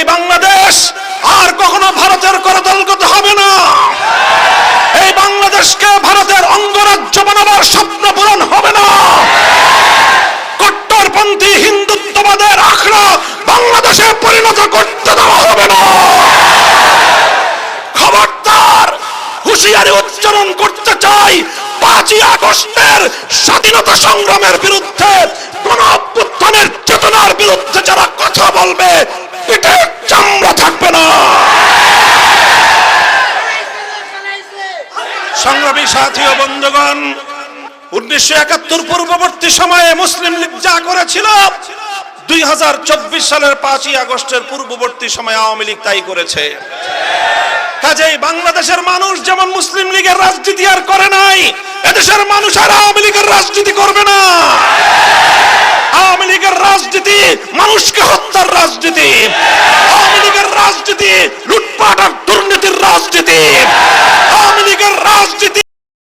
এই বাংলাদেশ আর কখনো ভারতের করদলগত হবে না। এই বাংলাদেশকে ভারতের অঙ্গরাজ্য বানাবার স্বপ্ন পূরণ হবে না। কট্টরপন্থী হিন্দুত্ববাদের আখড়া বাংলাদেশে পরিণত করতে দেওয়া হবে না। খবরদার, হুঁশিয়ারি উচ্চারণ করতে চাই পাঁচই আগস্টের স্বাধীনতা সংগ্রামের বিরুদ্ধে কোন অভ্যুত্থানের চেতনার বিরুদ্ধে যারা কথা বলবে, পিঠে সংগ্রামী সাথী ও বন্ধুগণ, উনিশশো একাত্তর পূর্ববর্তী সময়ে মুসলিম লীগ যা করেছিল, দুই হাজার চব্বিশ সালের পাঁচই আগস্টের পূর্ববর্তী সময়ে আওয়ামী লীগ তাই করেছে। কাজেই বাংলাদেশের মানুষ যেমন মুসলিম লীগের রাজনীতি আর করে নাই, এদেশের মানুষ আর আওয়ামী লীগের রাজনীতি করবে না। আওয়ামী লীগের রাজনীতি, মানুষকে হত্যার রাজনীতি।